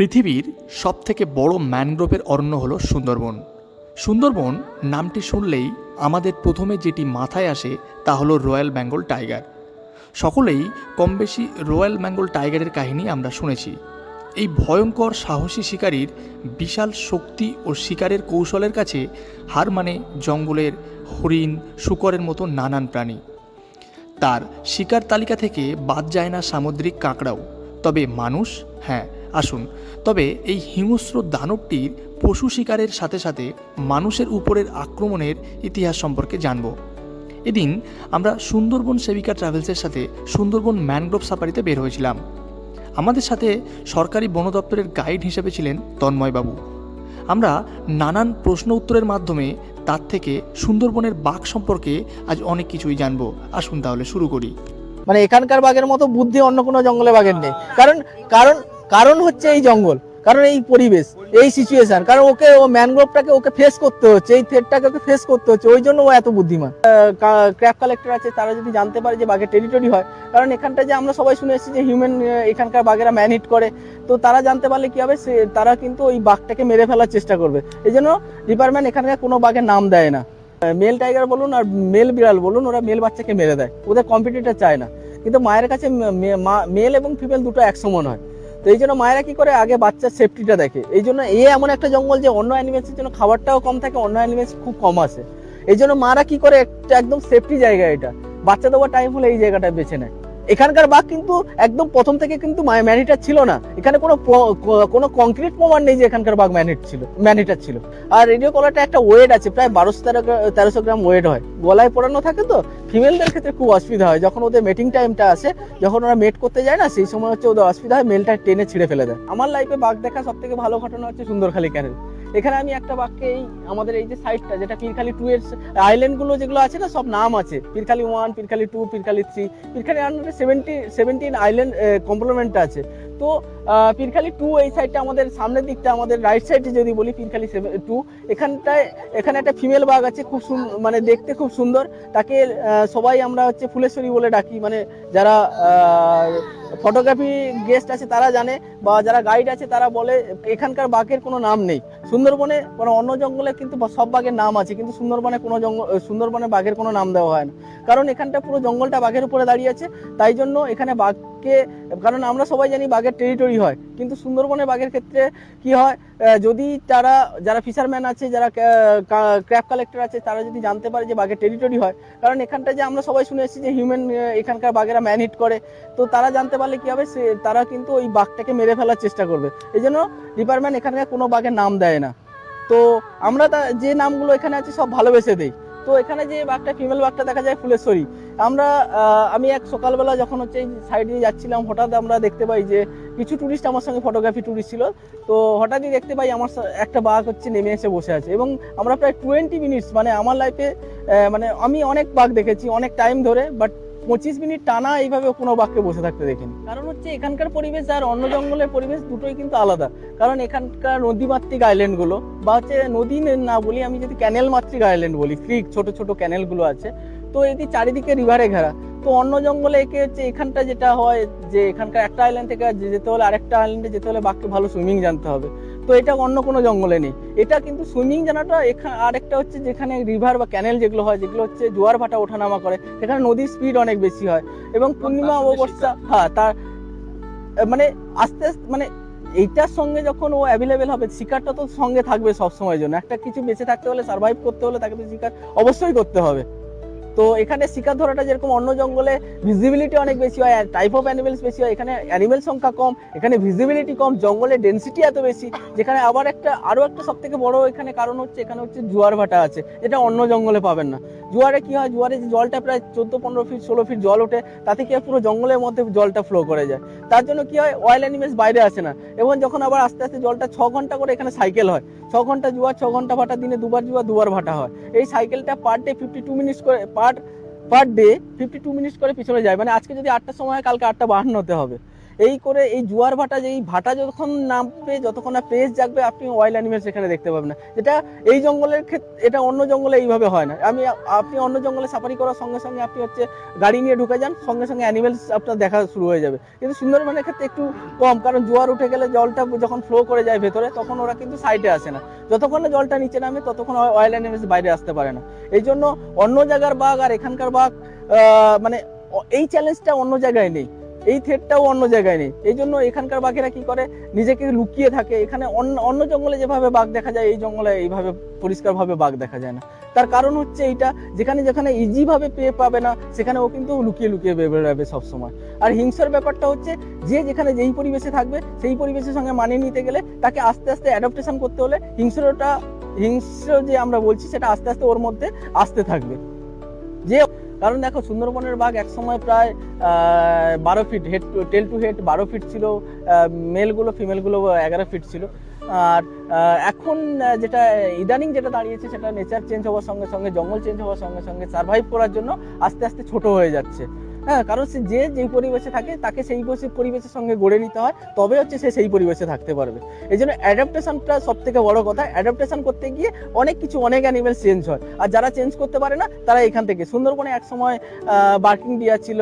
পৃথিবীর সবথেকে বড় ম্যানগ্রোভের অরণ্য হলো সুন্দরবন। সুন্দরবন নামটি শুনলেই আমাদের প্রথমে যেটি মাথায় আসে তা হলো রয়্যাল বেঙ্গল টাইগার। সকলেই কম বেশি রয়্যাল বেঙ্গল টাইগারের কাহিনী আমরা শুনেছি। এই ভয়ঙ্কর সাহসী শিকারীর বিশাল শক্তি ও শিকারের কৌশলের কাছে হার মানে জঙ্গলের হরিণ, শুকরের মতো নানান প্রাণী। তার শিকার তালিকা থেকে বাদ যায় না সামুদ্রিক কাঁকড়াও। তবে মানুষ হ্যাঁ আসুন। তবে এই হিংস্র দানবটির পশু শিকারের সাথে সাথে মানুষের উপরের আক্রমণের ইতিহাস সম্পর্কে জানব। এদিন আমরা সুন্দরবন সেবিকা ট্রাভেলসের সাথে সুন্দরবন ম্যানগ্রোভ সাফারিতে বের হয়েছিলাম। আমাদের সাথে সরকারি বন দপ্তরের গাইড হিসেবে ছিলেন তন্ময়বাবু। আমরা নানান প্রশ্ন উত্তরের মাধ্যমে তার থেকে সুন্দরবনের বাঘ সম্পর্কে আজ অনেক কিছুই জানব। আসুন তাহলে শুরু করি। মানে এখানকার বাঘের মতো বুদ্ধি অন্য কোনো জঙ্গলে বাঘের নেই। কারণ কারণ কারণ হচ্ছে এই জঙ্গল, কারণ এই পরিবেশ, এই সিচুয়েশন কারণ ওকে, ও ম্যানগ্রোভটাকে ওকে ফেস করতে হচ্ছে, এই থ্রেডটাকে ওকে ফেস করতে হচ্ছে, ওই জন্য ও এত বুদ্ধিমান। ক্র্যাপ কালেক্টর আছে, তারা যদি জানতে পারে যে বাঘের টেরিটরি হয়, কারণ এখানটা যে আমরা সবাই শুনে এসেছি যে হিউম্যান এখানকার বাঘেরা ম্যান হিট করে, তো তারা জানতে পারলে কি হবে, সে, তারা কিন্তু ওই বাঘটাকে মেরে ফেলার চেষ্টা করবে। এই জন্য ডিপার্টমেন্ট এখানকার কোনো বাঘের নাম দেয় না। মেল টাইগার বলুন আর মেল বিড়াল বলুন, ওরা মেল বাচ্চাকে মেরে দেয়, ওদের কম্পিটিটার চায় না। কিন্তু মায়ের কাছে মেল এবং ফিমেল দুটো এক সমান হয়। তো এই জন্য মায়েরা কি করে? আগে বাচ্চার সেফটিটা দেখে। এই জন্য এ এমন একটা জঙ্গল যে অন্য অ্যানিমেলসের জন্য খাবারটাও কম থাকে, অন্য অ্যানিমেলস খুব কম আসে। এই জন্য মারা কি করে? একটা একদম সেফটি জায়গা এটা। বাচ্চা দেওয়ার টাইম হলে এই জায়গাটা বেছে নেয়। এখানকার বাঘ কিন্তু একদম প্রথম থেকে কিন্তু ম্যানিটার ছিল না। এখানে কোনো কোনো কংক্রিট প্রমাণ নেই যে এখানকার বাঘ ম্যানিট ছিল ম্যানিটার ছিল। আর রেডিও কলারটা একটা ওয়েট আছে, প্রায় বারোশো তেরো তেরোশো গ্রাম ওয়েট হয়। গলায় পড়ানো থাকে তো? ফিমেলদের ক্ষেত্রে খুব অসুবিধা হয়। যখন ওদের মেটিং টাইমটা আসে, যখন ওরা মেট করতে যায় না, সেই সময় হচ্ছে ওদের অসুবিধা হয় মেলটা টেনে ছিঁড়ে ফেলে দেয়। আমার লাইফে বাঘ দেখা সব থেকে ভালো ঘটনা হচ্ছে সুন্দরখালি ক্যানেল এখানে আমি একটা বাক্যে এই আমাদের এই যে সাইডটা যেটা পিরখালি টু এর আইল্যান্ডগুলো যেগুলো আছে না, সব নাম আছে। Pirkhali one Pirkhali two Pirkhali three Pirkhali আন্ডারে সেভেন্টি সেভেন্টিন আইল্যান্ড কমপ্লিমেন্ট আছে। তো পীরখালি টু এই সাইডটা আমাদের সামনের দিকটা, আমাদের রাইট সাইডে যদি বলি পীরখালি টু এখানটায়, এখানে একটা ফিমেল বাঘ আছে, খুব মানে দেখতে খুব সুন্দর। তাকে সবাই আমরা হচ্ছে ফুলেশ্বরী বলে ডাকি। মানে যারা ফটোগ্রাফি গেস্ট আছে তারা জানে, বা যারা গাইড আছে তারা বলে, এখানকার বাঘের কোনো নাম নেই। সুন্দরবনে মানে অন্য জঙ্গলে কিন্তু সব বাঘের নাম আছে, কিন্তু সুন্দরবনে কোনো জঙ্গল সুন্দরবনে বাঘের কোনো নাম দেওয়া হয় না। কারণ এখানটা পুরো জঙ্গলটা বাঘের উপরে দাঁড়িয়ে আছে, তাই জন্য এখানে বাঘকে কারণ আমরা সবাই জানি বাঘের টেরিটরি হয়। কিন্তু সুন্দরবনে বাঘের ক্ষেত্রে কি হয় যদি তারা, যারা ফিশারম্যান আছে, যারা ক্র্যাপ কালেক্টর আছে, তারা যদি জানতে পারে যে বাঘের টেরিটরি হয়, কারণ এখানটা যে আমরা সবাই শুনে এসেছি যে হিউম্যান এখানকার বাঘেরা ম্যান হিট করে, তো তারা জানতে পারলে কি হবে, সে, তারা কিন্তু ওই বাঘটাকে মেরে ফেলার চেষ্টা করবে। এই জন্য ডিপার্টমেন্ট এখানকার কোনো বাঘের নাম দেয় না। তো আমরা যে নামগুলো এখানে আছে, সব ভালোবেসে দেই। তো এখানে যে বাঘটা ফিমেল বাঘটা দেখা যায় ফুলেশ্বরী আমরা আমি এক সকালবেলা যখন হচ্ছে এই সাইড দিয়ে যাচ্ছিলাম, হঠাৎ আমরা দেখতে পাই যে কিছু টুরিস্ট আমার সঙ্গে ফটোগ্রাফি টুরিস্ট ছিল। তো হঠাৎই দেখতে পাই আমার একটা বাঘ হচ্ছে নেমে এসে বসে আছে এবং আমরা প্রায় টোয়েন্টি মিনিটস মানে আমার লাইফে মানে আমি অনেক বাঘ দেখেছি, অনেক টাইম ধরে বাট পঁচিশ মিনিট টানা এইভাবে কোনো বাঘকে বসে থাকতে দেখিনি। কারণ হচ্ছে এখানকার পরিবেশ আর অন্য জঙ্গলের পরিবেশ দুটোই কিন্তু আলাদা। কারণ এখানকার নদীমাতৃক আইল্যান্ডগুলো বা হচ্ছে নদী না বলি আমি যদি ক্যানেল মাতৃক আইল্যান্ড বলি ক্রিক ছোট ছোট ক্যানেলগুলো আছে, তো এটি চারিদিকে রিভারে ঘেরা। তো অন্য জঙ্গলে একে হচ্ছে এখানটা যেটা হয় যে এখানকার একটা আইল্যান্ড থেকে যেতে হলে আরেকটা আইল্যান্ডে যেতে হলে বাঘকে ভালো সুইমিং জানতে হবে। তো এটা অন্য কোনো জঙ্গলে নেই। এটা কিন্তু সুইমিং জানাটা এখানে আরেকটা হচ্ছে যেখানে রিভার বা ক্যানেল যেগুলো হয় যেগুলো হচ্ছে জোয়ার ভাটা ওঠানামা করে সেখানে নদীর স্পিড অনেক বেশি হয়। এবং পূর্ণিমা অবস্থা হ্যাঁ তার মানে আস্তে আস্তে মানে এইটার সঙ্গে যখন ও অ্যাভেলেবেল হবে শিকারটা তো সঙ্গে থাকবে সব সময়ের জন্য। একটা কিছু বেঁচে থাকতে হলে সার্ভাইভ করতে হলে তাকে তো শিকার অবশ্যই করতে হবে। তো এখানে শিকার ধরাটা যেরকম অন্য জঙ্গলে ভিজিবিলিটি অনেক বেশি হয় টাইপ অফ অ্যানিমেলস বেশি হয়, এখানে অ্যানিমেল সংখ্যা কম, এখানে ভিজিবিলিটি কম জঙ্গলের ডেন্সিটি এত বেশি, যেখানে আবার একটা, আরও একটা সব থেকে বড় এখানে কারণ হচ্ছে, এখানে হচ্ছে জোয়ার ভাটা আছে, যেটা অন্য জঙ্গলে পাবেন না। জোয়ারে কি হয়, জোয়ারে যে জলটা প্রায় চোদ্দ, পনেরো ফিট ষোলো ফিট জল ওঠে, তাতে কি পুরো জঙ্গলের মধ্যে জলটা ফ্লো করে যায়। তার জন্য কি হয় অয়েল অ্যানিমেলস বাইরে আসে না, এবং যখন আবার আস্তে আস্তে জলটা ছ ঘণ্টা করে এখানে সাইকেল হয়, ছ ঘণ্টা জোয়ার ছ ঘণ্টা ভাটা, দিনে দুবার জোয়ার দুবার ভাটা হয়। এই সাইকেলটা per day fifty two minutes করে per per day fifty two minutes করে পিছনে যায়। মানে আজকে যদি আটটার সময় কালকে আটটা বাহান্ন হতে হবে। এই করে এই জোয়ার ভাটা, যে এই ভাটা যতক্ষণ নামবে, যতক্ষণ না পেস জাগবে, আপনি ওয়াইল্ড অ্যানিমেলস এখানে দেখতে পাবেন না। যেটা এই জঙ্গলের ক্ষেত্রে এটা অন্য জঙ্গলে এইভাবে হয় না। আমি, আপনি অন্য জঙ্গলে সাফারি করার সঙ্গে সঙ্গে আপনি হচ্ছে গাড়ি নিয়ে ঢুকে যান, সঙ্গে সঙ্গে অ্যানিমেলস আপনার দেখা শুরু হয়ে যাবে। কিন্তু সুন্দরবনের ক্ষেত্রে একটু কম, কারণ জোয়ার উঠে গেলে জলটা যখন ফ্লো করে যায় ভেতরে, তখন ওরা কিন্তু সাইডে আসে না। যতক্ষণ না জলটা নিচে নামে, ততক্ষণ ওয়াইল্ড অ্যানিমেলস বাইরে আসতে পারে না। এই জন্য অন্য জায়গার বাঘ আর এখানকার বাঘ মানে এই চ্যালেঞ্জটা অন্য জায়গায় নেই। এই থ্রেটটাও অন্য জায়গায় নেই। এই জন্য এখানকার বাঘেরা কি করে? নিজেকে লুকিয়ে থাকে। এখানে অন্য অন্য জঙ্গলে যেভাবে বাঘ দেখা যায়, এই জঙ্গলে এইভাবে পরিষ্কারভাবে বাঘ দেখা যায় না। তার কারণ হচ্ছে এইটা, যেখানে যেখানে ইজি ভাবে পেয়ে পাবে না সেখানে ও কিন্তু লুকিয়ে লুকিয়ে বের বেরোবে সবসময়। আর হিংসার ব্যাপারটা হচ্ছে, যে যেখানে যেই পরিবেশে থাকবে, সেই পরিবেশের সঙ্গে মানিয়ে নিতে গেলে তাকে আস্তে আস্তে অ্যাডাপ্টেশন করতে হলে হিংস্রটা হিংস্র যে আমরা বলছি, সেটা আস্তে আস্তে ওর মধ্যে আসতে থাকবে। যে, কারণ দেখো, সুন্দরবনের বাঘ একসময় প্রায় বারো feet head tail to head বারো ফিট ছিল মেলগুলো ফিমেলগুলো এগারো ফিট ছিল। আর এখন যেটা ইদানিং যেটা দাঁড়িয়েছে, সেটা নেচার চেঞ্জ হওয়ার সঙ্গে সঙ্গে, জঙ্গল চেঞ্জ হওয়ার সঙ্গে সঙ্গে সার্ভাইভ করার জন্য আস্তে আস্তে ছোট হয়ে যাচ্ছে। হ্যাঁ কারণ সে যে যেই পরিবেশে থাকে তাকে সেই পরিবেশের সঙ্গে গড়ে নিতে হয়। তবে হচ্ছে সে সেই পরিবেশে থাকতে পারবে। এই জন্য অ্যাডাপ্টেশনটা সব থেকে বড় কথা। অ্যাডাপ্টেশন করতে গিয়ে অনেক কিছু অনেক অ্যানিমেল চেঞ্জ হয়। আর যারা চেঞ্জ করতে পারে না তারা এখান থেকে। সুন্দরবনে এক সময় বার্কিং ডিয়ার ছিল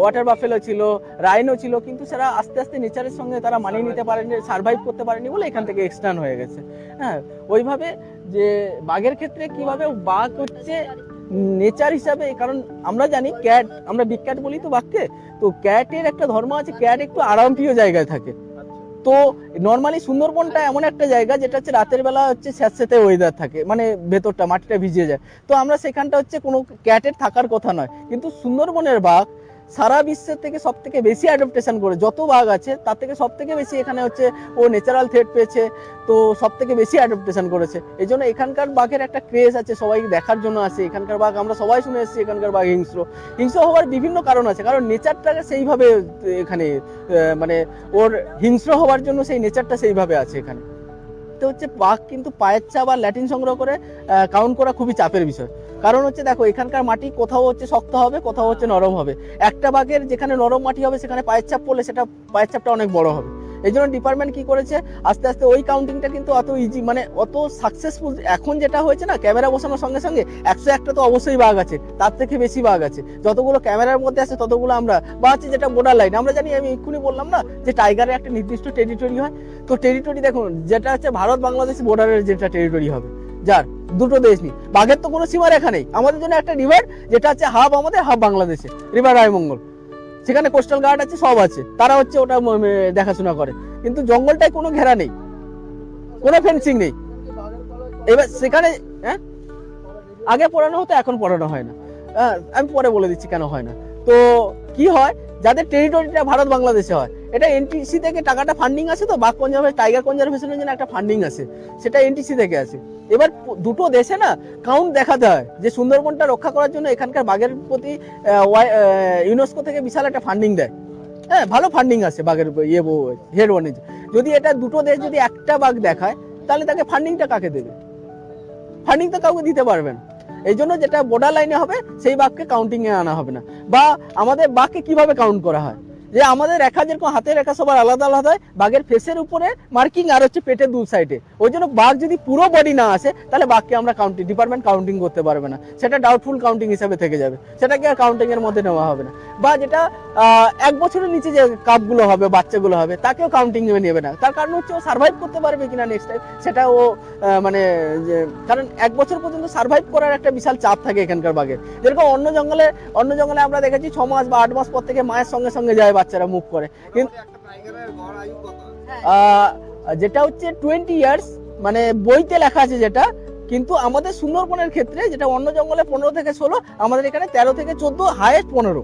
ওয়াটার বাফেলো ছিল রাইনো ছিল কিন্তু সেটা আস্তে আস্তে নেচারের সঙ্গে তারা মানিয়ে নিতে পারেনি সার্ভাইভ করতে পারেনি বলে এখান থেকে এক্সটার্ন হয়ে গেছে। হ্যাঁ ওইভাবে যে বাঘের ক্ষেত্রে কীভাবে বাঘ হচ্ছে নেচার হিসাবে, কারণ আমরা জানি ক্যাট, আমরা বিগ ক্যাট বলি তো বাক্যে তো ক্যাটের একটা ধর্ম আছে, ক্যাট একটু আরামপ্রিয় জায়গায় থাকে। তো নর্মালি সুন্দরবনটা এমন একটা জায়গা যেটা হচ্ছে রাতের বেলা হচ্ছে স্যাঁতস্যাঁতে ওয়েদার থাকে মানে ভেতরটা, মাটিটা ভিজে যায়। তো আমরা সেখানটা হচ্ছে কোনো ক্যাটের থাকার কথা নয়, কিন্তু সুন্দরবনের বাঘ সারা বিশ্বের থেকে সব থেকে বেশি অ্যাডাপ্টেশন করে যত বাঘ আছে, তার থেকে সব থেকে বেশি এখানে হচ্ছে ও ন্যাচারাল থ্রেট পেয়েছে, তো সব থেকে বেশি অ্যাডাপ্টেশন করেছে। এই জন্য এখানকার বাঘের একটা ক্রেজ আছে, সবাই দেখার জন্য আসে। এখানকার বাঘ, আমরা সবাই শুনে এসেছি এখানকার বাঘ হিংস্র। হিংস্র হওয়ার বিভিন্ন কারণ আছে, কারণ নেচারটাকে সেইভাবে এখানে মানে ওর হিংস্র হওয়ার জন্য সেই নেচারটা সেইভাবে আছে এখানে। তো হচ্ছে বাঘ কিন্তু পায়ের চাপ আর ল্যাটিন সংগ্রহ করে কাউন্ট করা খুবই চাপের বিষয়। কারণ হচ্ছে দেখো, এখানকার মাটি কোথাও হচ্ছে শক্ত হবে, কোথাও হচ্ছে নরম হবে। একটা বাঘের যেখানে নরম মাটি হবে, সেখানে পায়ের চাপ পড়লে সেটা, পায়ের চাপটা অনেক বড় হবে। এই জন্য ডিপার্টমেন্ট কি করেছে? আস্তে আস্তে ওই কাউন্টিংটা কিন্তু অত ইজি মানে অত সাকসেসফুল এখন যেটা হয়েছে না ক্যামেরা বসানোর সঙ্গে সঙ্গে একশো একটা তো অবশ্যই বাঘ আছে, তার থেকে বেশি বাঘ আছে। যতগুলো ক্যামেরার মধ্যে আছে, ততগুলো আমরা বা হচ্ছে যেটা বোর্ডার লাইন আমরা জানি আমি এক্ষুনি বললাম না যে টাইগারের একটা নির্দিষ্ট টেরিটরি হয়। তো টেরিটরি দেখুন, যেটা হচ্ছে ভারত বাংলাদেশ বর্ডারের যেটা টেরিটরি হবে, যার দুটো দেশ নেই। বাঘের তো কোনো সীমারেখা নেই। আমাদের জন্য একটা রিভার যেটা হচ্ছে হাফ আমাদের হাফ বাংলাদেশে রিভার রায়মঙ্গল। সেখানে কোস্টাল গার্ড আছে সব আছে। তারা হচ্ছে ওটা দেখাশোনা করে। কিন্তু জঙ্গলটায় কোনো ঘেরা নেই। কোনো ফেন্সিং নেই। এবার সেখানে হ্যাঁ? আগে পড়ানো হতো এখন পড়ানো হয় না। হ্যাঁ, আমি পরে বলে দিচ্ছি কেন হয় না। তো কি হয়? যাদের টেরিটরিটা ভারত বাংলাদেশে হয় এটা এনটিসি থেকে টাকাটা ফান্ডিং আছে তো বাঘ কনজারভেশন টাইগার কনজারভেশনের জন্য একটা ফান্ডিং আছে সেটা এনটিসি থেকে আছে এবার দুটো দেশে না কাউন্ট দেখাতে হয় যে সুন্দরবনটা রক্ষা করার জন্য এখানকার বাঘের প্রতি ইউনেস্কো থেকে বিশাল একটা ফান্ডিং দেয়। হ্যাঁ ভালো ফান্ডিং আছে বাঘের ইয়ে হেড ওয়ানে যদি এটা দুটো দেশ যদি একটা বাঘ দেখায়, তাহলে তাকে ফান্ডিংটা কাকে দেবে? ফান্ডিং তো কাউকে দিতে পারবে না। এই জন্য যেটা বর্ডার লাইনে হবে, সেই বাঘকে কাউন্টিং এ আনা হবে না। বা আমাদের বাঘকে কীভাবে কাউন্ট করা হয়? যে আমাদের রেখা যেরকম হাতের রেখা সবার আলাদা আলাদা হয় বাঘের ফেসের উপরে মার্কিং আর হচ্ছে পেটের দু সাইডে ওই জন্য বাঘ যদি পুরো বডি না আসে, তাহলে বাঘকে আমরা কাউন্টিং ডিপার্টমেন্ট কাউন্টিং করতে পারবে না। সেটা ডাউটফুল কাউন্টিং হিসাবে থেকে যাবে। সেটাকে আর কাউন্টিং এর মধ্যে নেওয়া হবে না। বা যেটা এক বছরের নিচে যে কাপগুলো হবে, বাচ্চাগুলো হবে, তাকেও কাউন্টিং এ নেবে না। তার কারণ হচ্ছে ও সার্ভাইভ করতে পারবে কিনা নেক্সট টাইম সেটা ও মানে যে, কারণ এক বছর পর্যন্ত সার্ভাইভ করার একটা বিশাল চাপ থাকে এখানকার বাঘের। যেরকম অন্য জঙ্গলে অন্য জঙ্গলে আমরা দেখেছি ছ মাস বা আট মাস পর থেকে মায়ের সঙ্গে সঙ্গে যায় বাচ্চারা মুভ করে। কিন্তু যেটা হচ্ছে টোয়েন্টি ইয়ার্স মানে বইতে লেখা আছে যেটা কিন্তু আমাদের সুন্দরবনের ক্ষেত্রে যেটা অন্য জঙ্গলে পনেরো থেকে ষোলো আমাদের এখানে তেরো থেকে চোদ্দ হায়েস্ট পনেরো।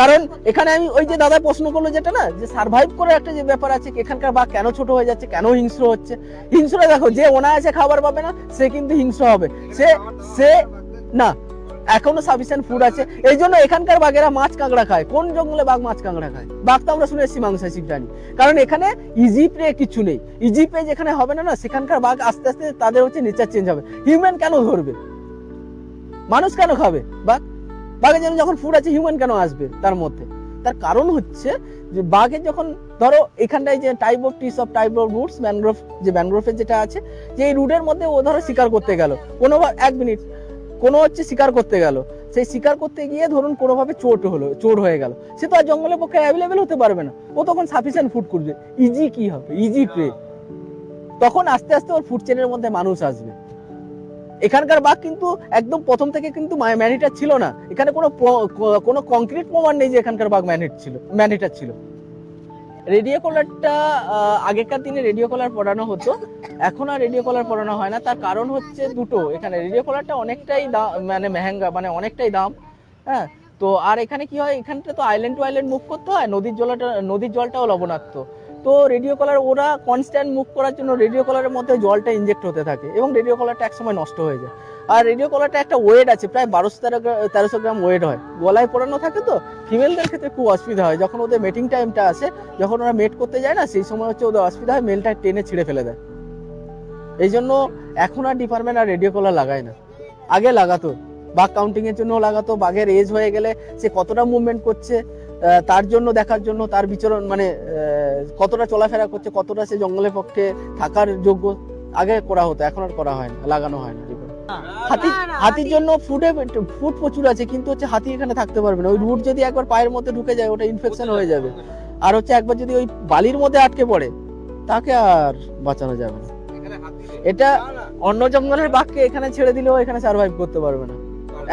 কারণ এখানে আমি ওই যে দাদা প্রশ্ন করল যেটা না যে সার্ভাইভ করার একটা যে ব্যাপার আছে এখানকার বাঘ কেন ছোট হয়ে যাচ্ছে কেন হিংস্র হচ্ছে? হিংস্র দেখো যে অনায়াসে খাবার পাবে না সে কিন্তু হিংস্র হবে। সে সে না এখনও সাফিসিয়েন্ট ফুড আছে। এই জন্য এখানকার বাঘেরা মাছ কাঁকড়া খায়। কোন জঙ্গলে বাঘ মাছ কাঁকড়া খায়? বাঘ তো আমরা শুনে এসেছি মাংসাশী প্রাণী কারণ এখানে ইজি প্রে কিছু নেই। ইজি প্রে যেখানে হবে না না, সেখানকার বাঘ আস্তে আস্তে তাদের হচ্ছে নেচার চেঞ্জ হবে। হিউম্যান কেন ধরবে? মানুষ কেন খাবে? বাঘ? বাঘের জন্য যখন ফুড আছে হিউম্যান কেন আসবে তার মধ্যে? তার কারণ হচ্ছে যে বাঘের যখন, ধরো, এখানটায় যে type of টিস of type of roots mangrove যে ম্যানগ্রোভের যেটা আছে যে এই রুটের মধ্যে ও ধরো শিকার করতে গেল। কোনো এক মিনিট কোনো হচ্ছে শিকার করতে গেল। সেই শিকার করতে গিয়ে ধরুন কোনোভাবে চোট হলো চোর হয়ে গেল। সে তো আর জঙ্গলের পক্ষে অ্যাভেলেবেল হতে পারবে না। ও তখন সাফিসিয়েন্ট ফুড করবে ইজি কি হবে? ইজি প্রে তখন আস্তে আস্তে ওর ফুড চেনের মধ্যে মানুষ আসবে। এখানকার বাঘ কিন্তু একদম প্রথম থেকে কিন্তু ম্যানিটার ছিল না। এখানে কোনো কোনো কংক্রিট প্রমাণ নেই যে এখানকার বাঘ ম্যানিট ছিল ম্যানিটার ছিল। রেডিও কলারটা আগেকার দিনে রেডিও কলার পড়ানো হতো। এখন আর রেডিও কলার পড়ানো হয় না। তার কারণ হচ্ছে দুটো। এখানে রেডিও কলারটা অনেকটাই দাম মানে মেহেঙ্গা মানে অনেকটাই দাম। হ্যাঁ? তো আর এখানে কি হয়? এখানটা তো আইল্যান্ড টু আইল্যান্ড মুভ করতে হয়। নদীর জলটা, নদীর জলটাও লবণাক্ত। তো রেডিও কলার ওরা কনস্ট্যান্ট মুভ করার জন্য রেডিও কলারের মধ্যে জলটা ইনজেক্ট হতে থাকে এবং রেডিও কলারটা একসময় নষ্ট হয়ে যায়। আর রেডিও কলারটা একটা ওয়েট আছে, প্রায় বারোশো তেরো তেরোশো গ্রাম ওয়েট হয়। গলায় পড়ানো থাকে তো? ফিমেলদের ক্ষেত্রে খুব অসুবিধা হয়। যখন ওদের মেটিং টাইমটা আসে, যখন ওরা মেট করতে যায় না, সেই সময় হচ্ছে ওদের অসুবিধা হয় মেলটা টেনে ছিঁড়ে ফেলে দেয়। এই জন্য এখন আর ডিপার্টমেন্ট আর রেডিও কলার লাগায় না। আগে লাগাতো, বাঘ কাউন্টিংয়ের জন্য লাগাতো, বাঘের এজ হয়ে গেলে সে কতটা মুভমেন্ট করছে তার জন্য দেখার জন্য তার বিচরণ মানে কতটা চলাফেরা করছে কতটা সে জঙ্গলের পক্ষে থাকার যোগ্য আগে করা হতো এখন আর করা হয় না লাগানো হয় না হাতি হাতির জন্য ফুডে ফুড প্রচুর আছে কিন্তু হচ্ছে হাতি এখানে থাকতে পারবে না। ওই রুট যদি একবার পায়ের মধ্যে ঢুকে যায় ওটা ইনফেকশন হয়ে যাবে। আর হচ্ছে একবার যদি ওই বালির মধ্যে আটকে পড়ে তাকে আর বাঁচানো যাবে না। এটা অন্য জঙ্গলের বাঘকে এখানে ছেড়ে দিলেও এখানে সার্ভাইভ করতে পারবে না।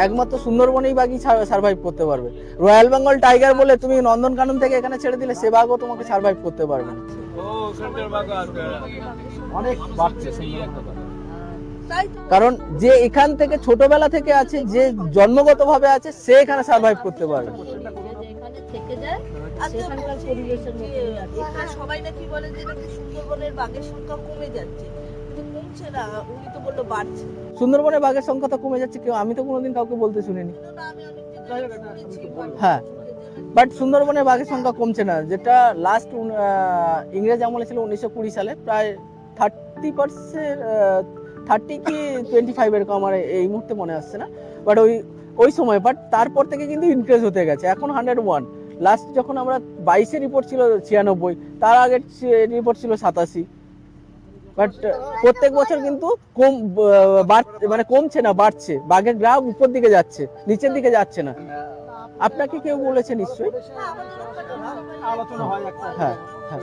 একমাত্র সুন্দরবনেই বাঘই সার্ভাইভ করতে পারবে। রয়্যাল বেঙ্গল টাইগার বলে তুমি নন্দনকানন থেকে এখানে ছেড়ে দিলে সে বাঘও তোমাকে সার্ভাইভ করতে পারবে না। অনেক বাড়ছে কারণ যে এখান থেকে ছোটবেলা থেকে আছে যে জন্মগতভাবে আছে সে এখানে সার্ভাইভ করতে পারবে। হ্যাঁ, সবাই নাকি বলে যে সুন্দরবনের বাঘের সংখ্যা কমে যাচ্ছে। কমছে না। উনি তো বলল বাড়ছে। সুন্দরবনে বাঘের সংখ্যা তো কমে যাচ্ছে কেউ আমি তো কোনোদিন কাউকে বলতে শুনিনি। হ্যাঁ। বাট সুন্দরবনে বাঘের সংখ্যা কমছে না। যেটা লাস্ট ইংরেজ আমলে ছিল উনিশশো কুড়ি সালে প্রায় থার্টি পার্সেন্ট থার্টি কি টোয়েন্টি ফাইভ এরকম আমার এই মুহূর্তে মনে আসছে না। বাট ওই ওই সময় বাট তারপর থেকে কিন্তু ইনক্রিজ হতে গেছে। এখন হান্ড্রেড ওয়ান লাস্ট যখন আমরা বাইশে রিপোর্ট ছিল ছিয়ানব্বই তার আগের রিপোর্ট ছিল সাতাশি। বাট প্রত্যেক বছর কিন্তু কম মানে কমছে না, বাড়ছে। বাঘের গ্রাফ উপর দিকে যাচ্ছে, নিচের দিকে যাচ্ছে না। আপনাকে কেউ বলেছে নিশ্চয়ই? আলোচনা হ্যাঁ হ্যাঁ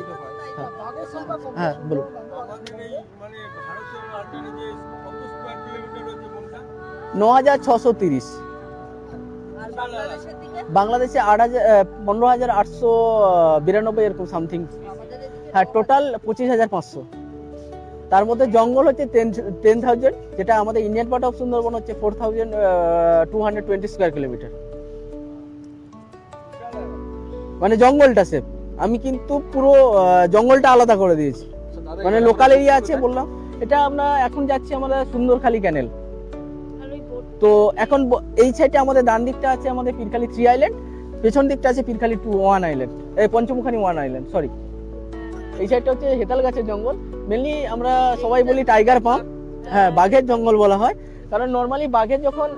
হ্যাঁ বলুন। ন হাজার ছশো তিরিশ। বাংলাদেশে আট হাজার পনেরো হাজার আটশো বিরানব্বই এরকম সামথিং হ্যাঁ টোটাল পঁচিশ হাজার পাঁচশো। তার মধ্যে জঙ্গল হচ্ছে টেন টেন থাউজেন্ড যেটা আমাদের ইন্ডিয়ান পার্ট অফ সুন্দরবন হচ্ছে four thousand two hundred twenty square kilometre মানে জঙ্গলটা সেফ আমি কিন্তু পুরো জঙ্গলটা আলাদা করে দিয়েছি। মানে লোকাল এরিয়া আছে বললাম। এটা আমরা এখন যাচ্ছি আমাদের সুন্দরখালি ক্যানেল তো এখন এই সাইডে আমাদের ডান দিকটা আছে আমাদের পিরখালি থ্রি আইল্যান্ড পেছন দিকটা আছে পিরখালি টু ওয়ান আইল্যান্ড এই পঞ্চমুখানি ওয়ান আইল্যান্ড সরি এই সাইডটা হচ্ছে হেতাল গাছের জঙ্গল। মেনলি আমরা সবাই বলি টাইগার পাম্প হ্যাঁ বাঘের জঙ্গল বলা হয়। কারণ নর্মালি বাঘের যখন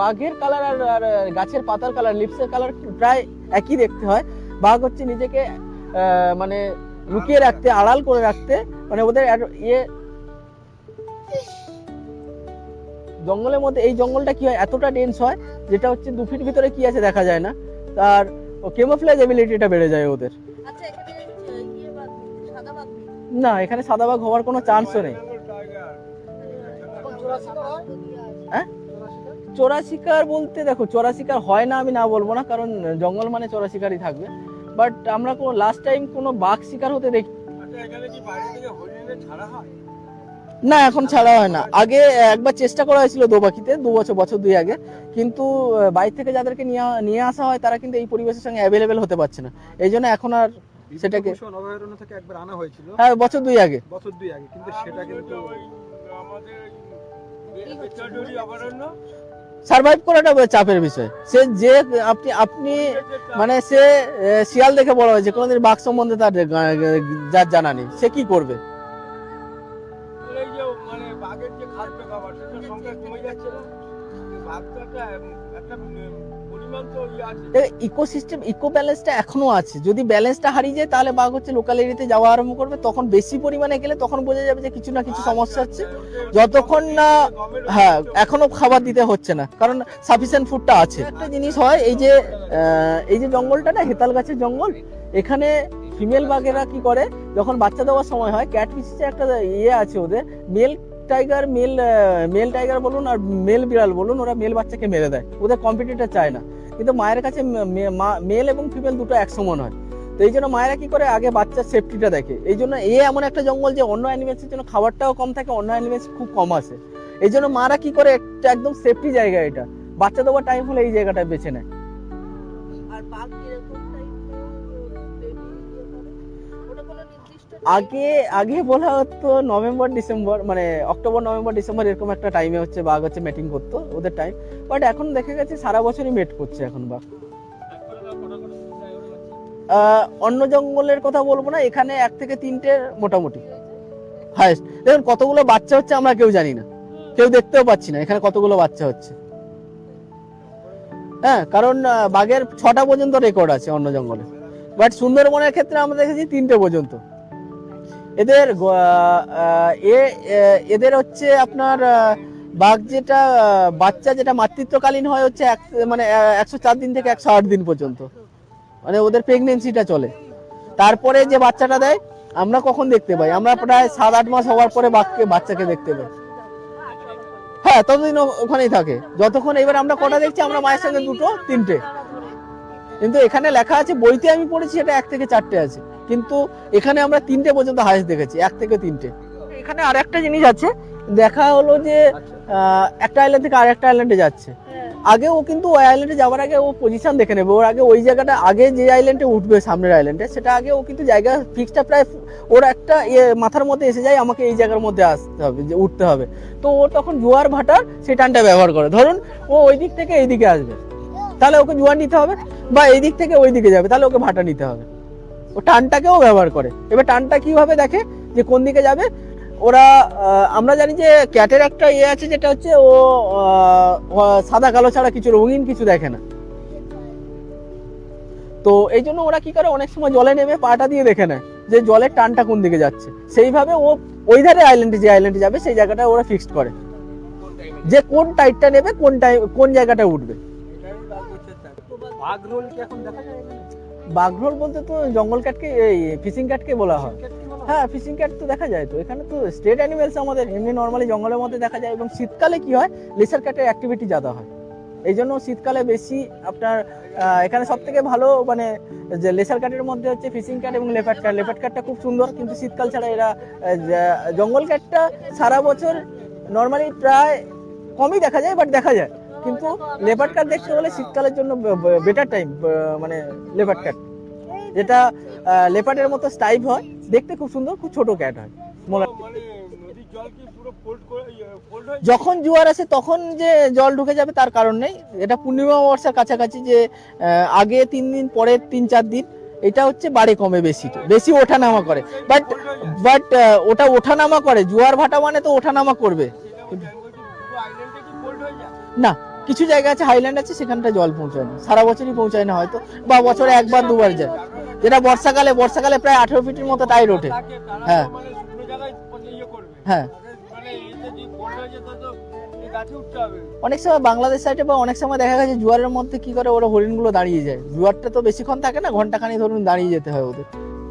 বাঘের কালার আর গাছের পাতার কালার লিপসের কালার প্রায় একই দেখতে হয়। বাঘ হচ্ছে নিজেকে মানে লুকিয়ে রাখতে, আড়াল করে রাখতে মানে ওদের ইয়ে জঙ্গলের মধ্যে, এই জঙ্গলটা কি হয়, এতটা ডেন্স হয়, যেটা হচ্ছে দু ফিট ভিতরে কি আছে দেখা যায় না। তার কেমোফ্লেজ এবিলিটিটা বেড়ে যায় ওদের। আচ্ছা না এখানে সাদা বাঘ হওয়ার কোনো চান্সও নেই। হ্যাঁ? চোরা শিকার বলতে দেখো চোরা শিকার হয় না আমি না বলব না কারণ জঙ্গল মানে চোরা শিকারই থাকবে। বাট আমরা কোনো লাস্ট টাইম কোনো বাঘ শিকার হতে দেখি আচ্ছা না এখন ছাড়া হয় না। আগে একবার চেষ্টা করা হয়েছিল দোবাকিতে দু বছর বছর দুই আগে। কিন্তু বাইরে থেকে যাদেরকে নিয়ে নিয়ে আসা হয় তারা কিন্তু এই পরিবেশের সঙ্গে অ্যাভেলেবেল হতে পারছে না। এই জন্য এখন আর সেটাকে- অভয়ারণ্য থেকে একবার আনা হয়েছিল। হ্যাঁ বছর দুই আগে। বছর দুই আগে কিন্তু সেটা কিন্তু আমাদের অভয়ারণ্য। সার্ভাইভ করাটা চাপের বিষয়। সে যে আপনি আপনি মানে সে শিয়াল দেখে বড় হয়েছে কোনোদিন বাঘ সম্বন্ধে তার যার জানা নেই। সে কি করবে? ইকোসিস্টেম ইকো ব্যালেন্সটা এখনও আছে। যদি ব্যালেন্সটা হারিয়ে যায়, তাহলে বাঘ হচ্ছে লোকাল এরিয়াতে যাওয়া আরম্ভ করবে। তখন বেশি পরিমাণে গেলে তখন বোঝা যাবে যে কিছু না কিছু সমস্যা হচ্ছে। যতক্ষণ না হ্যাঁ এখনও খাবার দিতে হচ্ছে না। কারণ সাফিসিয়েন্ট ফুডটা আছে। একটা জিনিস হয়, এই যে এই যে জঙ্গলটা না, হেতাল গাছের জঙ্গল, এখানে ফিমেল বাঘেরা কি করে, যখন বাচ্চা দেওয়ার সময় হয় ক্যাট পিসিসে একটা ইয়ে আছে ওদের male tiger male male tiger বলুন আর মেল বিড়াল বলুন, ওরা মেল বাচ্চাকে মেরে দেয়। ওদের কম্পিটিটর চায় না। কিন্তু মায়ের কাছে মেল এবং ফিমেল দুটো এক সমান হয়। তো এই জন্য মায়েরা কি করে? আগে বাচ্চার সেফটিটা দেখে। এই জন্য এ এমন একটা জঙ্গল যে অন্য অ্যানিমেলসের জন্য খাবারটাও কম থাকে, অন্য অ্যানিমেলস খুব কম আসে। এই জন্য মারা কি করে? একটা একদম সেফটি জায়গা এটা। বাচ্চা দেওয়ার টাইম হলে এই জায়গাটা বেছে নেয়। আর বাঘ কীরকম আগে আগে বলা হতো নভেম্বর, ডিসেম্বর মানে অক্টোবর, নভেম্বর, ডিসেম্বর এরকম একটা টাইমে হচ্ছে বাঘ হচ্ছে মেটিং করতো ওদের টাইম বাট এখন দেখা গেছে সারা বছরই মেট করছে এখন বাঘ। অন্য জঙ্গলের কথা বলব না, এখানে এক থেকে তিনটে মোটামুটি। হায়েস্ট দেখুন, কতগুলো বাচ্চা হচ্ছে আমরা কেউ জানি না। কেউ দেখতেও পাচ্ছি না, এখানে কতগুলো বাচ্চা হচ্ছে। হ্যাঁ কারণ বাঘের ছটা পর্যন্ত রেকর্ড আছে অন্য জঙ্গলে। বাট সুন্দরবনের ক্ষেত্রে আমরা দেখেছি তিনটে পর্যন্ত। এদের এদের হচ্ছে আপনার বাঘ যেটা বাচ্চা যেটা মাতৃত্বকালীন হয় হচ্ছে এক মানে একশো চার দিন থেকে একশো আট দিন পর্যন্ত। মানে ওদের প্রেগনেন্সিটা চলে। তারপরে যে বাচ্চাটা দেয়, আমরা কখন দেখতে পাই? আমরা প্রায় সাত আট মাস হওয়ার পরে বাঘকে, বাচ্চাকে দেখতে পাই। হ্যাঁ ততদিন ওখানেই থাকে। যতক্ষণ এবার আমরা কটা দেখছি, আমরা মায়ের সঙ্গে দুটো, তিনটে। কিন্তু এখানে লেখা আছে, বইতে আমি পড়েছি, এটা এক থেকে চারটে আছে। কিন্তু এখানে আমরা তিনটে পর্যন্ত হাইস্ট দেখেছি এক থেকে তিনটে। এখানে আর একটা জিনিস আছে দেখা হলো যে একটা আইল্যান্ড থেকে আরেকটা আইল্যান্ডে যাচ্ছে। আগে ও কিন্তু ওই আইল্যান্ডে যাওয়ার আগে ও পজিশন দেখে নেবে ওর আগে ওই জায়গাটা আগে যে আইল্যান্ডে উঠবে সামনের আইল্যান্ডে সেটা আগে ও কিন্তু জায়গা ফিক্সটা প্রায় ওর একটা ইয়ে মাথার মধ্যে এসে যায় আমাকে এই জায়গার মধ্যে আসতে হবে যে উঠতে হবে। তো ও তখন জোয়ার ভাটার সেই টানটা ব্যবহার করে। ধরুন ও ওই দিক থেকে এই দিকে আসবে। তাহলে ওকে জোয়ার নিতে হবে বা এই দিক থেকে ওই দিকে যাবে তাহলে ওকে ভাটা নিতে হবে। ও টানটাকেও ব্যবহার করে। এবার টানটা কীভাবে দেখে যে কোন দিকে যাবে? ওরা আমরা জানি যে ক্যাটের একটা ইয়ে আছে যেটা হচ্ছে ও সাদা কালো ছাড়া কিছু রঙিন কিছু দেখে না। তো এই জন্য ওরা কি করে? অনেক সময় জলে নেমে পাটা দিয়ে দেখে নেয় যে জলের টানটা কোন দিকে যাচ্ছে। সেইভাবে ও ওই ধারে আইল্যান্ডে যে আইল্যান্ডে যাবে, সেই জায়গাটা ওরা ফিক্সড করে। যে কোন টাইটটা নেবে, কোন টাইম কোন জায়গাটা উঠবে। বাঘ রোল কি এখন দেখা যায় এখানে? বাঘরোল বলতে তো জঙ্গল ক্যাটকে এই ফিশিং ক্যাটকে বলা হয়। হয়? ফিশিং ক্যাট তো দেখা যায় তো। এখানে তো স্টেট অ্যানিমেলস আমাদের এমনি নর্মালি জঙ্গলের মধ্যে দেখা যায় এবং শীতকালে কি হয়? লেসার ক্যাটের অ্যাক্টিভিটি জাদা হয়। এই জন্য শীতকালে বেশি আপনার এখানে সব থেকে ভালো মানে যে লেসার ক্যাটের মধ্যে হচ্ছে ফিশিং ক্যাট এবং লেপার্ড ক্যাট। লেপার্ড ক্যাটটা খুব সুন্দর কিন্তু শীতকাল ছাড়া এরা জঙ্গল ক্যাটটা সারা বছর নর্মালি প্রায় কমই দেখা যায় বাট দেখা যায়। কিন্তু লেপার্ড ক্যাট দেখতে হলে শীতকালের জন্য বেটার টাইম মানে লেপার্ড ক্যাট যেটা লেপার্ডের মতো স্টাইপ হয় দেখতে খুব সুন্দর খুব ছোট ক্যাট হয়। মানে নদীর জল কি পুরো ফোল্ড করে ফোল্ড হয়ে? যখন জোয়ার আসে তখন যে জল ঢুকে যাবে তার কারণ নেই। এটা পূর্ণিমা অমাবস্যার কাছাকাছি যে আগে তিন দিন পরে তিন চার দিন এটা হচ্ছে বাড়ে কমে বেশি। বেশি ওঠানামা করে। বাট বাট ওটা ওঠানামা করে। জোয়ার ভাটা মানে তো ওঠানামা করবে। না কিছু জায়গা আছে হাইল্যান্ড আছে সেখানটা জল পৌঁছায় না। সারা বছরই পৌঁছায় না হয়তো, বা বছরে একবার, দুবার যায়। যেটা বর্ষাকালে বর্ষাকালে প্রায় আঠেরো ফিটের মতো টাইট ওঠে হ্যাঁ। হ্যাঁ। অনেক সময় বাংলাদেশ সাইডে বা অনেক সময় দেখা গেছে, জোয়ারের মধ্যে কি করে ওরা হরিণগুলো দাঁড়িয়ে যায়। জোয়ারটা তো বেশিক্ষণ থাকে না ঘন্টাখানি ধরুন দাঁড়িয়ে যেতে হয় ওদের।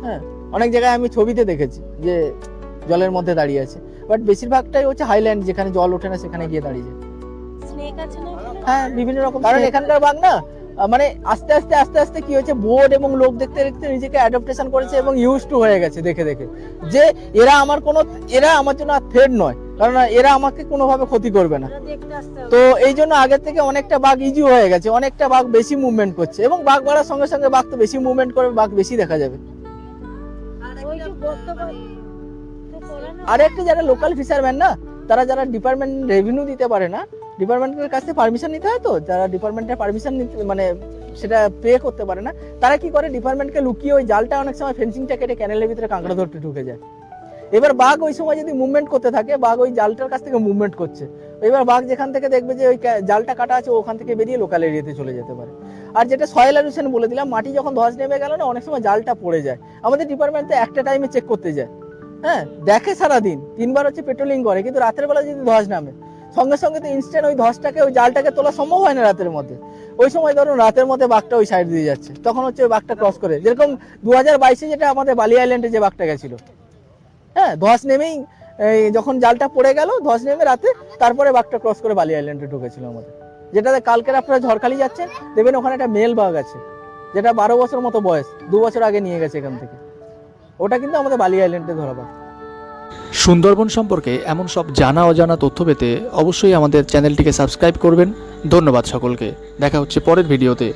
হ্যাঁ। অনেক জায়গায় আমি ছবিতে দেখেছি যে জলের মধ্যে দাঁড়িয়ে আছে। বাট বেশিরভাগটাই হচ্ছে হাইল্যান্ড যেখানে জল ওঠে না, সেখানে গিয়ে দাঁড়িয়ে যায়। স্নেক আছে না? হ্যাঁ বিভিন্ন রকম কারণ এখানকার বাঘ না মানে আস্তে আস্তে আস্তে আস্তে কি হচ্ছে বোর্ড এবং লোক দেখতে দেখতে নিজেকে অ্যাডাপ্টেশন করেছে এবং ইউজ টু হয়ে গেছে দেখে দেখে যে এরা আমার কোনো এরা আমার জন্য আর থ্রেড নয় কারণ এরা আমাকে কোনোভাবে ক্ষতি করবে না। তো এই জন্য আগের থেকে অনেকটা বাঘ ইজি হয়ে গেছে অনেকটা বাঘ বেশি মুভমেন্ট করছে এবং বাঘ বাড়ার সঙ্গে সঙ্গে বাঘ তো বেশি মুভমেন্ট করবে বাঘ বেশি দেখা যাবে আর একটা যে গর্ত করে- তো করে না? আর একটা যারা লোকাল ফিশারম্যান না তারা যারা ডিপার্টমেন্ট রেভিনিউ দিতে পারে না ডিপার্টমেন্টের কাছে পারমিশন নিতে হয় তো? যারা ডিপার্টমেন্টের পারমিশন মানে সেটা পে করতে পারে না, তারা কি করে? ডিপার্টমেন্টকে লুকিয়ে ওই জালটা অনেক সময় ফেন্সিংটা কেটে ক্যানেলের ভিতরে কাঁকড়া ধরতে ঢুকে যায়। এবার বাঘ ওই সময় যদি মুভমেন্ট করতে থাকে, বাঘ ওই জালটার কাছ থেকে মুভমেন্ট করছে। এবার বাঘ যেখান থেকে দেখবে যে ওই জালটা কাটা আছে, ওখান থেকে বেরিয়ে লোকাল এরিয়াতে চলে যেতে পারে। আর যেটা সয়েল অ্যালুশন বলে দিলাম, মাটি যখন ধস নেমে গেল না, অনেক সময় জালটা পড়ে যায়। আমাদের ডিপার্টমেন্ট তো একটা টাইমে চেক করতে যায়। হ্যাঁ দেখে সারাদিন। তিনবার হচ্ছে পেট্রোলিং করে, কিন্তু রাতের বেলা যদি ধস নামে সঙ্গে সঙ্গে তো ইনস্ট্যান্ট ওই ধসটাকে, ওই জালটাকে তোলা সম্ভব হয় না রাতের মধ্যে। ওই সময় ধরুন রাতের মধ্যে বাঘটা ওই সাইড দিয়ে যাচ্ছে। তখন হচ্ছে ওই বাঘটা ক্রস করে। যেরকম দু হাজার বাইশে যেটা আমাদের বালি আইল্যান্ডে যে বাঘটা গেছিল। হ্যাঁ ধস নেমেই, এই যখন জালটা পড়ে গেল, ধস নেমে রাতে তারপরে বাঘটা ক্রস করে বালি আইল্যান্ডে ঢুকেছিল আমাদের। যেটাতে কালকের আপনারা ঝড়খালি যাচ্ছেন, দেখবেন ওখানে একটা মেল বাঘ আছে, যেটা বারো বছর মতো বয়স, দু বছর আগে নিয়ে গেছে এখান থেকে। ওটা কিন্তু আমাদের বালি আইল্যান্ডে ধরা বাঘ। সুন্দরবন সম্পর্কে এমন সব জানা অজানা তথ্য পেতে অবশ্যই আমাদের চ্যানেলটিকে সাবস্ক্রাইব করবেন। ধন্যবাদ সকলকে। দেখা হচ্ছে পরের ভিডিওতে।